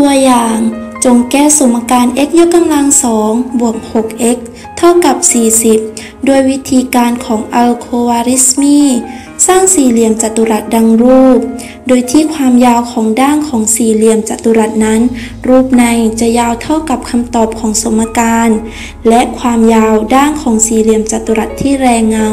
ตัวอย่าง จงแก้สมการ x ยกกำลังสองบวก 6x เท่ากับ 40โดยวิธีการของอัลโควาริสมี สร้างสี่เหลี่ยมจัตุรัสดังรูป โดยที่ความยาวของด้านของสี่เหลี่ยมจัตุรัสนั้น รูปในจะยาวเท่ากับคำตอบของสมการ และความยาวด้านของสี่เหลี่ยมจัตุรัสที่แรงเงา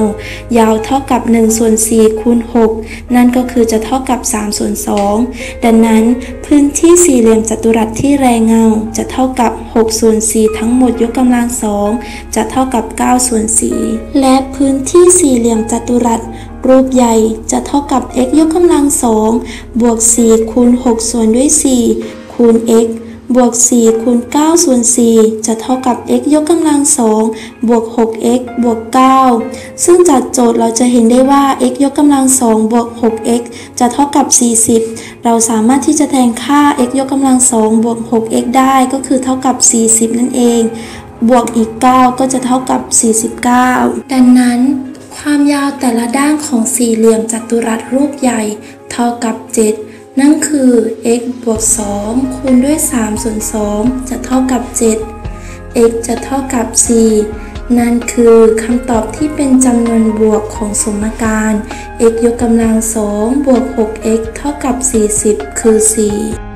ยาวเท่ากับ1ส่วน4คูณ6นั่นก็คือจะเท่ากับ3ส่วน2ดังนั้นพื้นที่สี่เหลี่ยมจัตุรัสที่แรงเงาจะเท่ากับ6ส่วน4ทั้งหมดยกกำลังสองจะเท่ากับ9ส่วน4และพื้นที่สี่เหลี่ยมจัตุรัส รูปใหญ่จะเท่ากับ x ยกกำลังสองบวก 4 คูณ 6 ส่วนด้วย 4 คูณ x บวก 4 คูณ 9 ส่วน 4 จะเท่ากับ x ยกกำลังสองบวก 6x บวก 9 ซึ่งจากโจทย์เราจะเห็นได้ว่า x ยกกำลังสองบวก 6x จะเท่ากับ 40 เราสามารถที่จะแทนค่า x ยกกำลังสองบวก 6x ได้ก็คือเท่ากับ 40 นั่นเอง บวกอีก 9 ก็จะเท่ากับ 49 ดังนั้น ความยาวแต่ละด้านของสี่เหลี่ยมจัตุรัสรูปใหญ่ เท่ากับ 7 นั่นคือ x บวก 2 คูณด้วย 3 ส่วน 2 จะเท่ากับ 7 x จะเท่ากับ 4 นั่นคือคำตอบที่เป็นจำนวนบวกของสมการ x ยกกำลัง 2 บวก 6x เท่ากับ 40 คือ 4